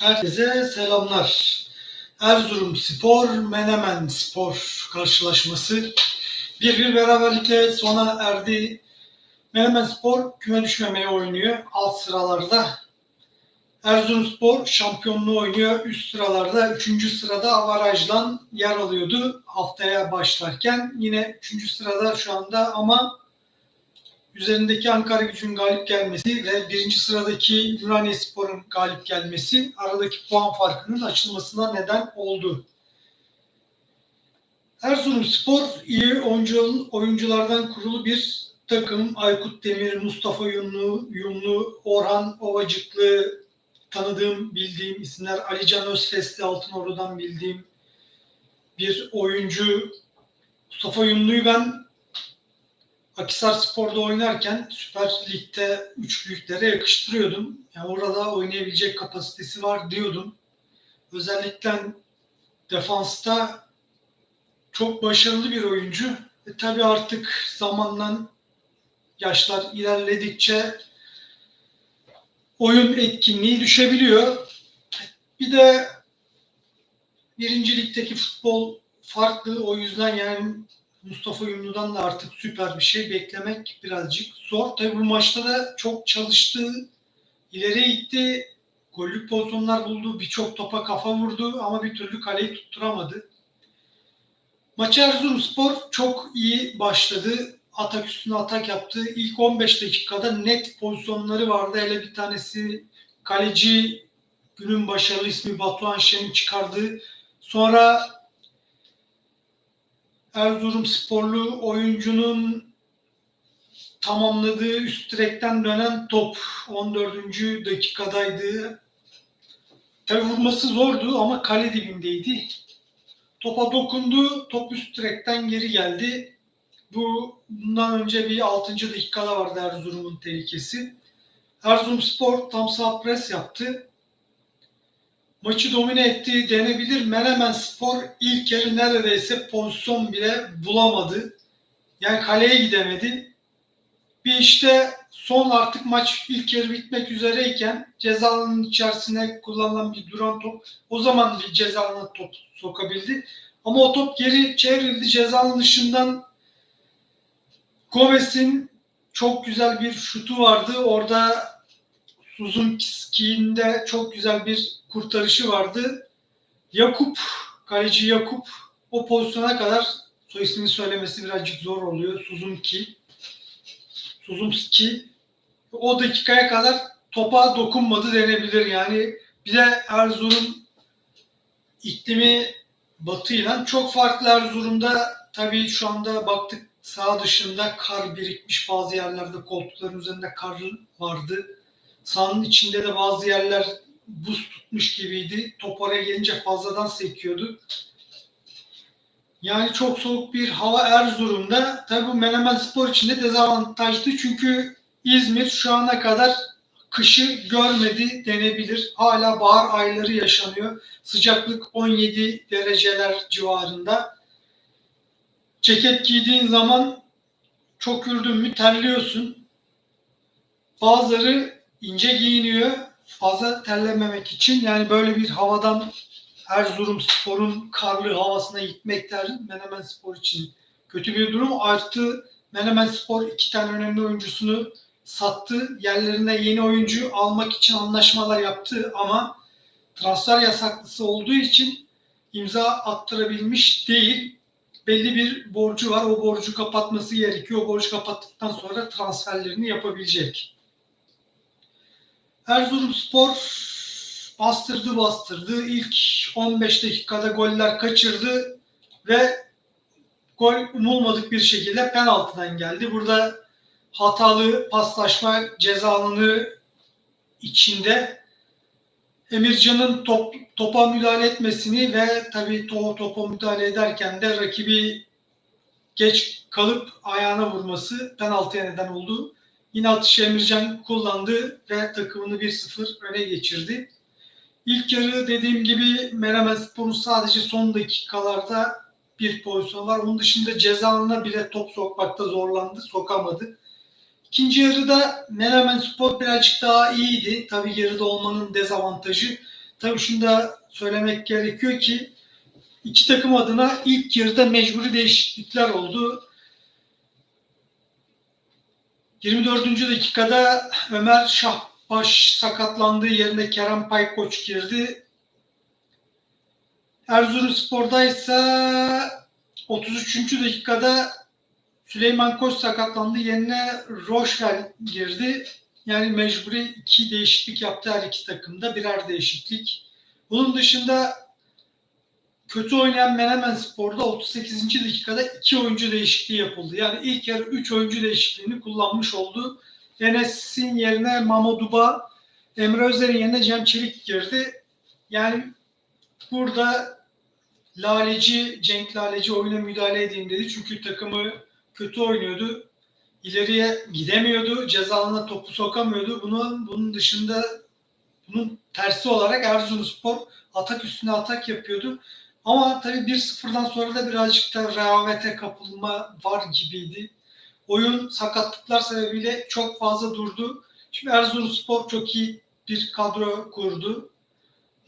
Herkese selamlar. Erzurum Spor, Menemen Spor karşılaşması. Bir bir beraberlikle sona erdi. Menemen Spor küme düşmemeye oynuyor alt sıralarda. Erzurum Spor şampiyonluğu oynuyor üst sıralarda. Üçüncü sırada avarajlan yer alıyordu haftaya başlarken. Yine üçüncü sırada şu anda ama üzerindeki Ankara gücünün galip gelmesi ve birinci sıradaki Ümraniye Spor'un galip gelmesi aradaki puan farkının açılmasına neden oldu. Erzurum Spor iyi oyuncu, oyunculardan kurulu bir takım. Aykut Demir, Mustafa Yunlu, Yumlu, Orhan Ovacıklı tanıdığım, bildiğim isimler. Alican Özfesli Altınordu'dan bildiğim bir oyuncu. Mustafa Yumlu'yu ben Akisar Spor'da oynarken Süper Lig'de üç büyüklere yakıştırıyordum. Yani orada oynayabilecek kapasitesi var diyordum. Özellikle defansta çok başarılı bir oyuncu. E tabii artık zamanla yaşlar ilerledikçe oyun etkinliği düşebiliyor. Bir de birinci ligdeki futbol farklı. O yüzden yani Mustafa Yumlu'dan da artık süper bir şey beklemek birazcık zor. Tabii bu maçta da çok çalıştı, ileri gitti, gollük pozisyonlar buldu, birçok topa kafa vurdu ama bir türlü kaleyi tutturamadı. Maça Erzurumspor çok iyi başladı. Atak üstüne atak yaptı. İlk 15 dakikada net pozisyonları vardı. Hele bir tanesi kaleci günün başarılı ismi Batuhan Şen'in çıkardığı. Sonra Erzurum sporlu oyuncunun tamamladığı üst direkten dönen top 14. dakikadaydı. Tabi vurması zordu ama kale dibindeydi. Topa dokundu, top üst direkten geri geldi. Bu bundan önce bir 6. dakikada vardı Erzurum'un tehlikesi. Erzurum Spor tam sağ pres yaptı. Maçı domine ettiği denebilir. Menemen Spor ilk yarı neredeyse pozisyon bile bulamadı. Yani kaleye gidemedi. Bir işte son artık maç ilk yarı bitmek üzereyken ceza alanının içerisine kullanılan bir duran top o zaman bir ceza alanına top sokabildi. Ama o top geri çevrildi. Ceza alanı dışından Gomez'in çok güzel bir şutu vardı. Orada Suzun Kiski'inde çok güzel bir kurtarışı vardı. Yakup, kaleci Yakup o pozisyona kadar soy ismini söylemesi birazcık zor oluyor. Suzumki. Suzumski. O dakikaya kadar topa dokunmadı denebilir. Yani bir de Erzurum iklimi batıyla çok farklı Erzurum'da tabii şu anda baktık sağ dışında kar birikmiş bazı yerlerde koltukların üzerinde kar vardı. Sahanın içinde de bazı yerler buz tutmuş gibiydi. Top oraya gelince fazladan sekiyordu. Yani çok soğuk bir hava Erzurum'da. Tabi bu Menemen Spor için de dezavantajlı. Çünkü İzmir şu ana kadar kışı görmedi denebilir. Hala bahar ayları yaşanıyor. Sıcaklık 17 dereceler civarında. Ceket giydiğin zaman çok yürüdün mü terliyorsun. Bazıları ince giyiniyor fazla terlememek için yani böyle bir havadan Erzurum Spor'un karlı havasına gitmekler Menemen Spor için kötü bir durum. Artı Menemen Spor iki tane önemli oyuncusunu sattı. Yerlerine yeni oyuncu almak için anlaşmalar yaptı ama transfer yasaklısı olduğu için imza attırabilmiş değil. Belli bir borcu var. O borcu kapatması gerekiyor. O borcu kapattıktan sonra transferlerini yapabilecek. Erzurumspor bastırdı bastırdı. İlk 15 dakikada goller kaçırdı ve gol umulmadık bir şekilde penaltıdan geldi. Burada hatalı paslaşma ceza alanı içinde Emircan'ın top, topa müdahale etmesini ve tabii to, topa müdahale ederken de rakibi geç kalıp ayağına vurması penaltıya neden oldu. Yine atışı Emircan kullandı ve takımını 1-0 öne geçirdi. İlk yarı dediğim gibi Menemen Spor'un sadece son dakikalarda bir pozisyon var. Onun dışında ceza bile top sokmakta zorlandı, sokamadı. İkinci yarıda Menemen Spor birazcık daha iyiydi. Tabii yarıda olmanın dezavantajı. Tabii şunu da söylemek gerekiyor ki iki takım adına ilk yarıda mecburi değişiklikler oldu. 24. dakikada Ömer Şahbaş sakatlandığı yerine Kerem Paykoç girdi. Erzurumspor'da ise 33. dakikada Süleyman Koç sakatlandı. Yerine Roşvel girdi. Yani mecburi iki değişiklik yaptı her iki takımda. Birer değişiklik. Bunun dışında kötü oynayan Menemen Spor'da 38. dakikada iki oyuncu değişikliği yapıldı. Yani ilk yarı 3 oyuncu değişikliğini kullanmış oldu. Enes'in yerine Mamoduba, Emre Özer'in yerine Cem Çelik girdi. Yani burada Laleci, Cenk Laleci oyuna müdahale edeyim dedi. Çünkü takımı kötü oynuyordu. İleriye gidemiyordu. Ceza alanına topu sokamıyordu. Bunu, bunun dışında bunun tersi olarak Erzurumspor atak üstüne atak yapıyordu. Ama tabii 1-0'dan sonra da birazcık da rehavete kapılma var gibiydi. Oyun sakatlıklar sebebiyle çok fazla durdu. Şimdi Erzurumspor çok iyi bir kadro kurdu.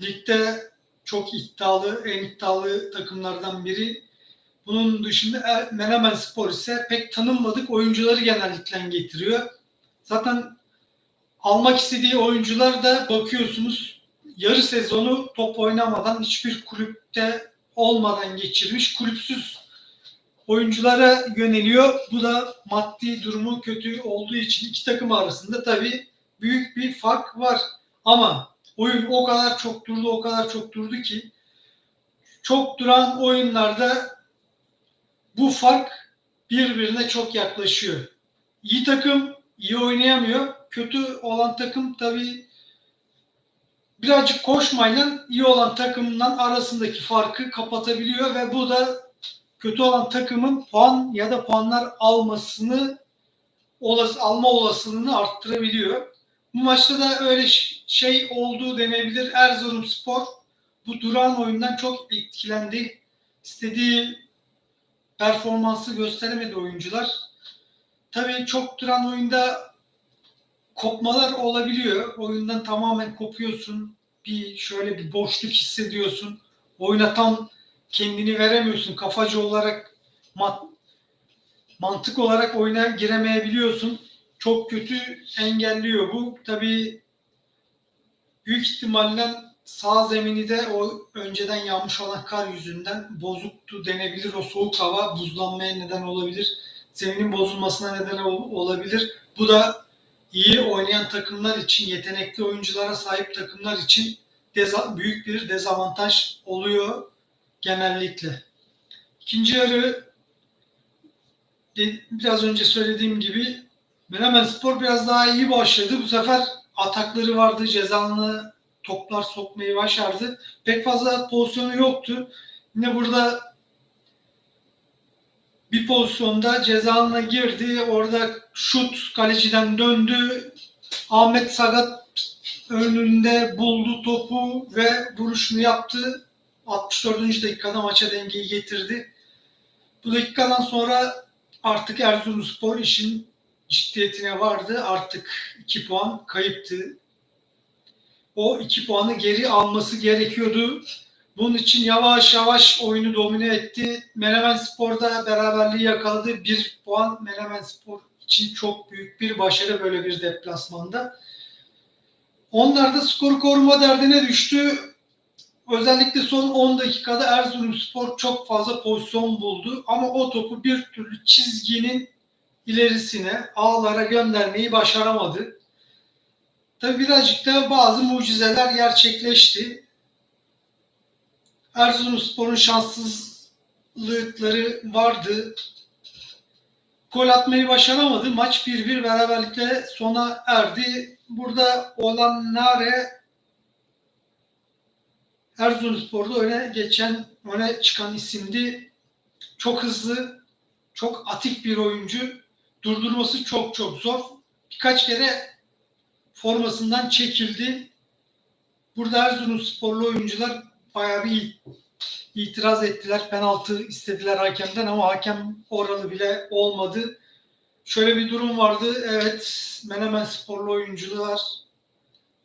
Ligde çok iddialı, en iddialı takımlardan biri. Bunun dışında Er- Menemen Spor ise pek tanınmadık oyuncuları genellikle getiriyor. Zaten almak istediği oyuncular da bakıyorsunuz yarı sezonu top oynamadan hiçbir kulüpte olmadan geçirmiş kulüpsüz oyunculara yöneliyor. Bu da maddi durumu kötü olduğu için iki takım arasında tabii büyük bir fark var. Ama oyun o kadar çok durdu, o kadar çok durdu ki çok duran oyunlarda bu fark birbirine çok yaklaşıyor. İyi takım iyi oynayamıyor. Kötü olan takım tabii birazcık koşmayla iyi olan takımdan arasındaki farkı kapatabiliyor ve bu da kötü olan takımın puan ya da puanlar almasını olası, alma olasılığını arttırabiliyor. Bu maçta da öyle şey olduğu denebilir. Erzurumspor bu duran oyundan çok etkilendi. İstediği performansı gösteremedi oyuncular. Tabii çok duran oyunda kopmalar olabiliyor. Oyundan tamamen kopuyorsun. Bir şöyle bir boşluk hissediyorsun. Oyuna tam kendini veremiyorsun. Kafacı olarak mat, mantık olarak oyuna giremeyebiliyorsun. Çok kötü engelliyor bu. Tabii büyük ihtimalle sağ zemini de o önceden yağmış olan kar yüzünden bozuktu denebilir. O soğuk hava buzlanmaya neden olabilir. Zeminin bozulmasına neden ol- olabilir. Bu da iyi oynayan takımlar için, yetenekli oyunculara sahip takımlar için deza- büyük bir dezavantaj oluyor genellikle. İkinci yarı biraz önce söylediğim gibi Menemen Spor biraz daha iyi başladı. Bu sefer atakları vardı, cezanlı toplar sokmayı başardı. Pek fazla pozisyonu yoktu. Yine burada bir pozisyonda cezalına girdi. Orada şut kaleciden döndü. Ahmet Sagat önünde buldu topu ve vuruşunu yaptı. 64. dakikada maça dengeyi getirdi. Bu dakikadan sonra artık Erzurumspor işin ciddiyetine vardı. Artık 2 puan kayıptı. O 2 puanı geri alması gerekiyordu. Bunun için yavaş yavaş oyunu domine etti. Menemen Spor'da beraberliği yakaladı. Bir puan Menemen Spor için çok büyük bir başarı böyle bir deplasmanda. Onlar da skoru koruma derdine düştü. Özellikle son 10 dakikada Erzurumspor çok fazla pozisyon buldu. Ama o topu bir türlü çizginin ilerisine ağlara göndermeyi başaramadı. Tabi birazcık da bazı mucizeler gerçekleşti. Erzurumspor'un şanssızlıkları vardı. Gol atmayı başaramadı. Maç 1-1 beraberlikle sona erdi. Burada olan Nare Erzurumspor'da öne geçen, öne çıkan isimdi. Çok hızlı, çok atik bir oyuncu. Durdurması çok çok zor. Birkaç kere formasından çekildi. Burada Erzurumsporlu oyuncular bayağı bir itiraz ettiler. Penaltı istediler hakemden ama hakem oralı bile olmadı. Şöyle bir durum vardı. Evet Menemen sporlu oyuncular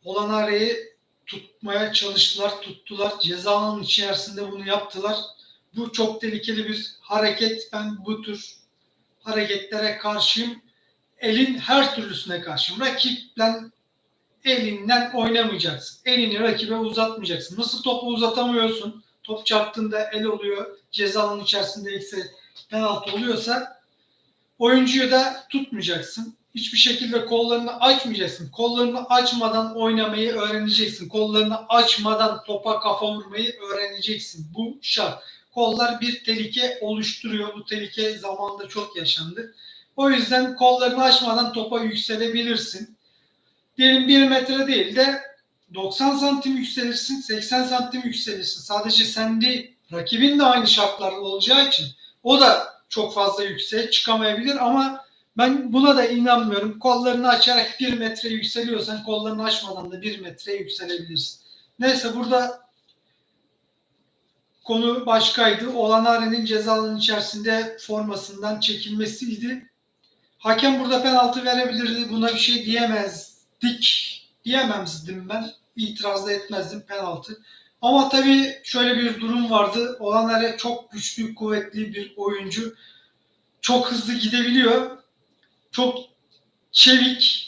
Olanare'yi tutmaya çalıştılar, tuttular. Ceza alanının içerisinde bunu yaptılar. Bu çok tehlikeli bir hareket. Ben bu tür hareketlere karşıyım. Elin her türlüsüne karşıyım. Rakiple elinden oynamayacaksın. Elini rakibe uzatmayacaksın. Nasıl topu uzatamıyorsun? Top çarptığında el oluyor. Ceza alanının içerisinde ise penaltı oluyorsa oyuncuyu da tutmayacaksın. Hiçbir şekilde kollarını açmayacaksın. Kollarını açmadan oynamayı öğreneceksin. Kollarını açmadan topa kafa vurmayı öğreneceksin. Bu şart. Kollar bir tehlike oluşturuyor. Bu tehlike zamanında çok yaşandı. O yüzden kollarını açmadan topa yükselebilirsin. Diyelim 1 metre değil de 90 santim yükselirsin, 80 santim yükselirsin. Sadece sen değil, rakibin de aynı şartlarda olacağı için o da çok fazla yükseğe çıkamayabilir ama ben buna da inanmıyorum. Kollarını açarak 1 metre yükseliyorsan kollarını açmadan da 1 metre yükselebilirsin. Neyse burada konu başkaydı. Olanare'nin ceza alanı içerisinde formasından çekilmesiydi. Hakem burada penaltı verebilirdi. Buna bir şey diyemezdik. Diyememzdim ben. İtiraz da etmezdim penaltı. Ama tabii şöyle bir durum vardı. Olanare çok güçlü, kuvvetli bir oyuncu. Çok hızlı gidebiliyor. Çok çevik.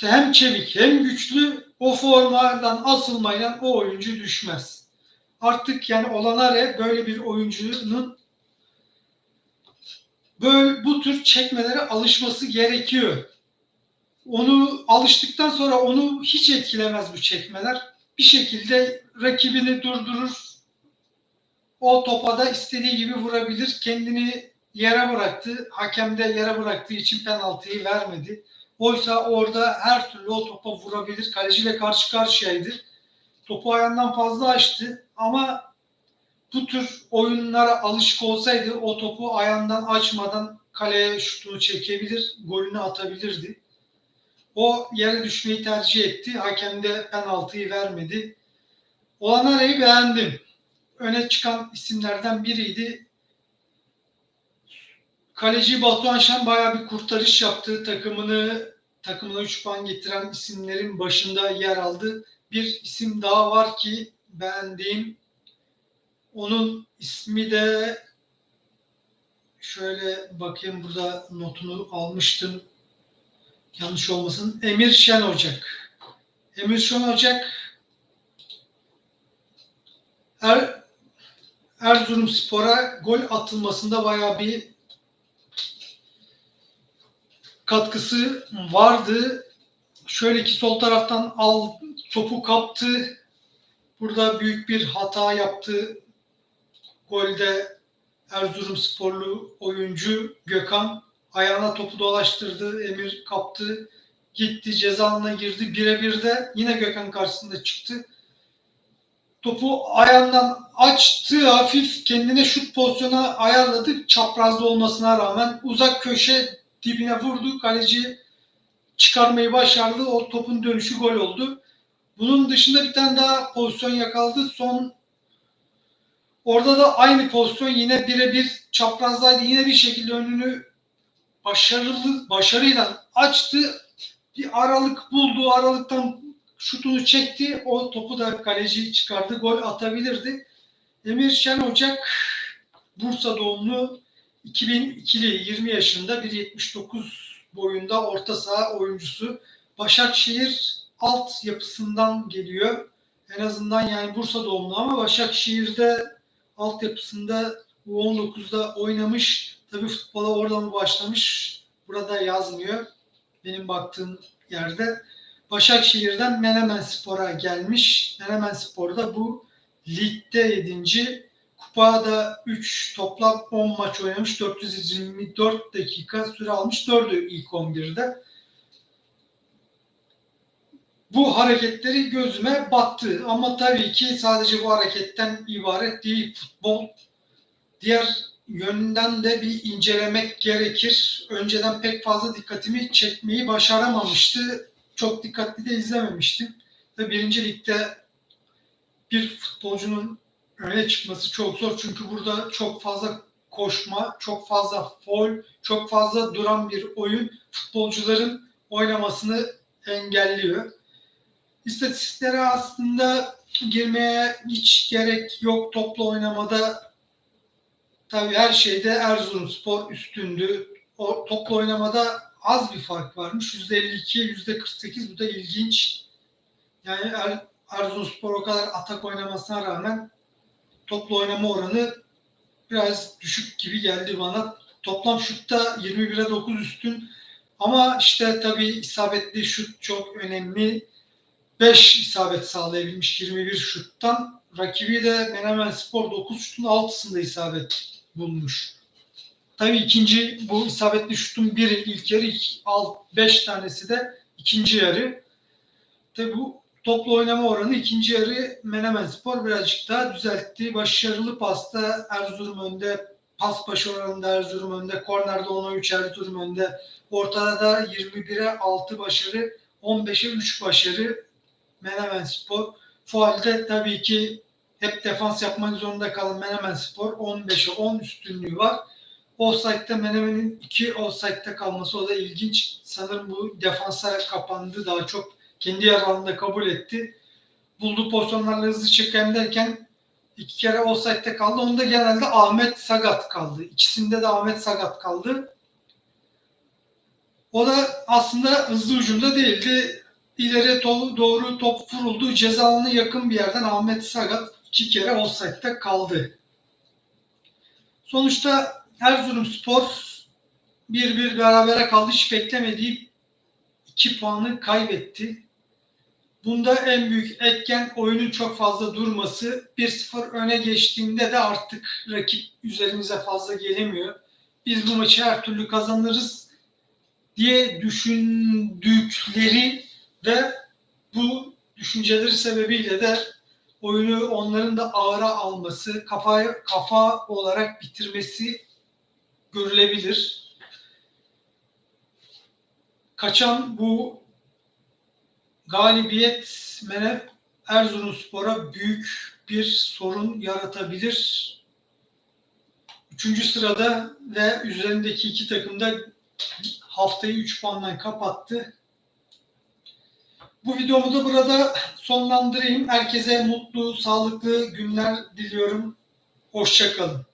Hem çevik hem güçlü. O formadan asılmayla o oyuncu düşmez. Artık yani Olanare böyle bir oyuncunun böyle bu tür çekmelere alışması gerekiyor. Onu alıştıktan sonra onu hiç etkilemez bu çekmeler. Bir şekilde rakibini durdurur. O topa da istediği gibi vurabilir. Kendini yere bıraktı. Hakem de yere bıraktığı için penaltıyı vermedi. Oysa orada her türlü o topa vurabilir. Kaleciyle karşı karşıyaydı. Topu ayağından fazla açtı ama bu tür oyunlara alışık olsaydı o topu ayağından açmadan kaleye şutunu çekebilir, golünü atabilirdi. O yere düşmeyi tercih etti. Hakem de penaltıyı vermedi. Olanare'yi beğendim. Öne çıkan isimlerden biriydi. Kaleci Batuhan Şen bayağı bir kurtarış yaptı. Takımını takımına 3 puan getiren isimlerin başında yer aldı. Bir isim daha var ki beğendiğim. Onun ismi de şöyle bakayım burada notunu almıştım. Yanlış olmasın. Emir Şen Ocak. Emir Şen Ocak er, Erzurum Spor'a gol atılmasında bayağı bir katkısı vardı. Şöyle ki sol taraftan al topu kaptı. Burada büyük bir hata yaptı. Golde Erzurum sporlu oyuncu Gökhan ayağına topu dolaştırdı. Emir kaptı. Gitti ceza girdi. Birebir de yine Gökhan karşısında çıktı. Topu ayağından açtı. Hafif kendine şut pozisyona ayarladı. Çaprazda olmasına rağmen uzak köşe dibine vurdu. Kaleci çıkarmayı başardı. O topun dönüşü gol oldu. Bunun dışında bir tane daha pozisyon yakaladı. Son orada da aynı pozisyon yine birebir çaprazdaydı. Yine bir şekilde önünü başarılı başarıyla açtı. Bir aralık buldu. Aralıktan şutunu çekti. O topu da kaleci çıkardı. Gol atabilirdi. Emir Şen Ocak Bursa doğumlu 2002'li 20 yaşında 1.79 boyunda orta saha oyuncusu. Başakşehir alt yapısından geliyor. En azından yani Bursa doğumlu ama Başakşehir'de altyapısında U19'da oynamış. Tabii futbola oradan mı başlamış? Burada yazmıyor. Benim baktığım yerde. Başakşehir'den Menemen Spor'a gelmiş. Menemen Spor'da bu ligde 7. Kupada 3 toplam 10 maç oynamış. 424 dakika süre almış. 4'ü ilk 11'de. Bu hareketleri gözüme battı. Ama tabii ki sadece bu hareketten ibaret değil futbol. Diğer yönünden de bir incelemek gerekir. Önceden pek fazla dikkatimi çekmeyi başaramamıştı. Çok dikkatli de izlememiştim. Ve birinci ligde bir futbolcunun öne çıkması çok zor. Çünkü burada çok fazla koşma, çok fazla foul, çok fazla duran bir oyun futbolcuların oynamasını engelliyor. İstatistiklere aslında girmeye hiç gerek yok. Toplu oynamada tabii her şeyde Erzurumspor üstündü. O toplu oynamada az bir fark varmış. %52'ye %48 bu da ilginç. Yani er, Erzurumspor o kadar atak oynamasına rağmen toplu oynama oranı biraz düşük gibi geldi bana. Toplam şutta 21'e 9 üstün. Ama işte tabii isabetli şut çok önemli. 5 isabet sağlayabilmiş 21 şuttan. Rakibi de Menemen Spor 9 şutun 6'sında isabet bulmuş. Tabii ikinci bu isabetli şutun biri ilk yarı 5 tanesi de ikinci yarı. Tabii bu toplu oynama oranı ikinci yarı Menemen Spor birazcık daha düzeltti. Başarılı pasta Erzurum önde, pas başı oranında Erzurum önde, kornerde 10'a 3 Erzurum önde. Ortada da 21'e 6 başarı, 15'e 3 başarı Menemen Spor. Fualde tabii ki hep defans yapmak zorunda kalan Menemen Spor 15'e 10 üstünlüğü var. Offside'de Menemen'in 2 offside'de kalması o da ilginç. Sanırım bu defansa kapandı daha çok kendi yararında kabul etti. Bulduğu pozisyonlarla hızlı çekelim derken iki kere offside'de kaldı. Onda genelde Ahmet Sagat kaldı. İkisinde de Ahmet Sagat kaldı. O da aslında hızlı hücumda değildi. İleri doğru top vuruldu. Ceza alanına yakın bir yerden Ahmet Sagat iki kere offside'de kaldı. Sonuçta Erzurumspor 1-1 berabere kaldı. Hiç beklemediği 2 puanı kaybetti. Bunda en büyük etken oyunun çok fazla durması. 1-0 öne geçtiğinde de artık rakip üzerimize fazla gelemiyor. Biz bu maçı her türlü kazanırız diye düşündükleri ve bu düşünceleri sebebiyle de oyunu onların da ağıra alması, kafa kafa olarak bitirmesi görülebilir. Kaçan bu galibiyet Mene Erzurumspor'a büyük bir sorun yaratabilir. Üçüncü sırada ve üzerindeki iki takım da haftayı 3 puandan kapattı. Bu videomu da burada sonlandırayım. Herkese mutlu, sağlıklı günler diliyorum. Hoşçakalın.